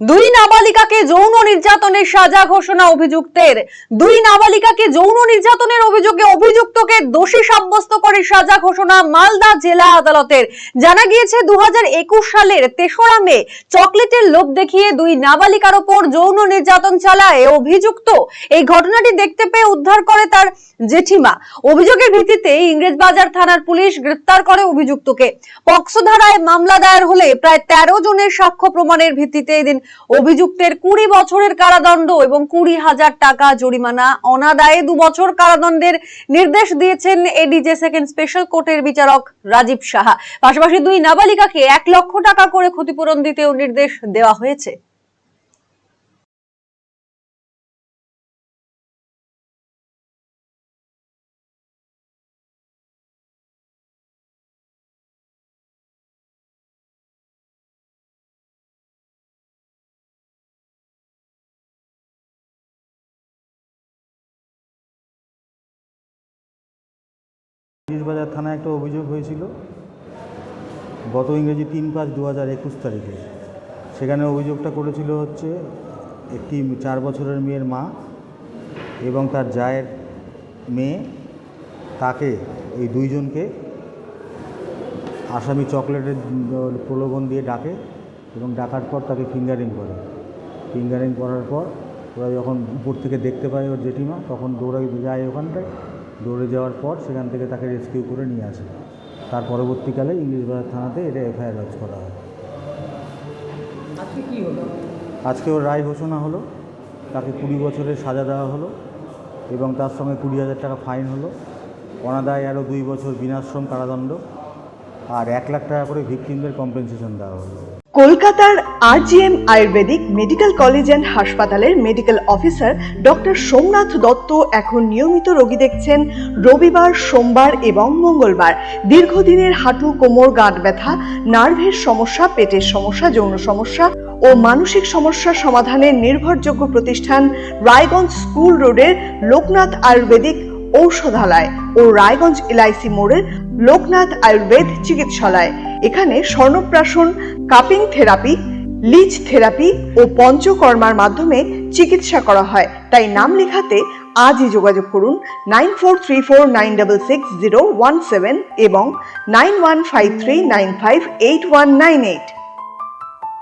দুই নাবালিকাকে যৌন নির্যাতনের সাজা ঘোষণা অভিযুক্তের। দুই নাবালিকাকে যৌন নির্যাতনের অভিযোগে অভিযুক্তকে দোষী সাব্যস্ত করে সাজা ঘোষণা মালদা জেলা আদালতের। জানা গিয়েছে দু হাজার একুশ সালের তেসরা মে চকলেটের লোভ দেখিয়ে দুই নাবালিকার ওপর যৌন নির্যাতন চালায় অভিযুক্ত। এই ঘটনাটি দেখতে পেয়ে উদ্ধার করে তার জেঠিমা। অভিযোগের ভিত্তিতে ইংরেজবাজার থানার পুলিশ গ্রেপ্তার করে অভিযুক্তকে। পক্সো ধারায় মামলা দায়ের হলে প্রায় তেরো জনের সাক্ষ্য প্রমাণের ভিত্তিতে এদিন অভিযুক্তের কুড়ি বছরের কারাদণ্ড এবং কুড়ি হাজার টাকা জরিমানা। অনাদায়ে দু বছর কারাদণ্ডের নির্দেশ দিয়েছেন এডিজে সেকেন্ড স্পেশাল কোর্টের বিচারক রাজীব সাহা। পাশাপাশি দুই নাবালিকাকে এক লক্ষ টাকা করে ক্ষতিপূরণ দিতেও নির্দেশ দেওয়া হয়েছে। বাজার থানায় একটা অভিযোগ হয়েছিল গত ইংরেজি তিন পাঁচ দু হাজার একুশ তারিখে। সেখানে অভিযোগটা করেছিল হচ্ছে একটি চার বছরের মেয়ের মা এবং তার জায়ের মেয়ে। তাকে, এই দুইজনকে আসামি চকলেটের প্রলোভন দিয়ে ডাকে এবং ডাকার পর তাকে ফিঙ্গারিং করে। ফিঙ্গারিং করার পর ওরা যখন উপর থেকে দেখতে পায় ওর জেঠিমা, তখন দৌড়ে যায় ওখানটায়। দৌড়ে যাওয়ার পর সেখান থেকে তাকে রেস্কিউ করে নিয়ে আসে। তার পরবর্তীকালে ইংলিশ বাজার থানাতে এটা এফআইআর লজ করা হয়। আজকে আজকে ওর রায় ঘোষণা হলো তাকে কুড়ি বছরের সাজা দেওয়া হলো এবং তার সঙ্গে কুড়ি হাজার টাকা ফাইন হলো। অনাদায় আরও দুই বছর বিনাশ্রম কারাদণ্ড। আর এক লাখ টাকা করে ভিকটিমদের কম্পেনসেশন দেওয়া হলো। কলকাতার RGM Ayurvedic medical college and হাসপাতালের medical officer doctor Somnath Dutta এখন নিয়মিত রোগী দেখছেন রবিবার, সোমবার এবং মঙ্গলবার। দীর্ঘদিনের হাঁটু, কোমর, গাঁট ব্যথা, নার্ভের সমস্যা, পেটের সমস্যা, যৌন সমস্যা ও মানসিক সমস্যা সমাধানের নির্ভরযোগ্য প্রতিষ্ঠান রায়গঞ্জ স্কুল রোডের লোকনাথ আয়ুর্বেদিক ঔষধালয় ও রায়গঞ্জ এলআইসি মোড়ের লোকনাথ আয়ুর্বেদ চিকিৎসালয়। এখানে স্বর্ণপ্রাশন, কাপিং থেরাপি লিচ থেরাপি ও পঞ্চকর্মার মাধ্যমে চিকিৎসা করা হয়। তাই নাম লেখাতে আজই যোগাযোগ করুন nine four three four nine double six zero one seven এবং nine one five three nine five eight one nine eight.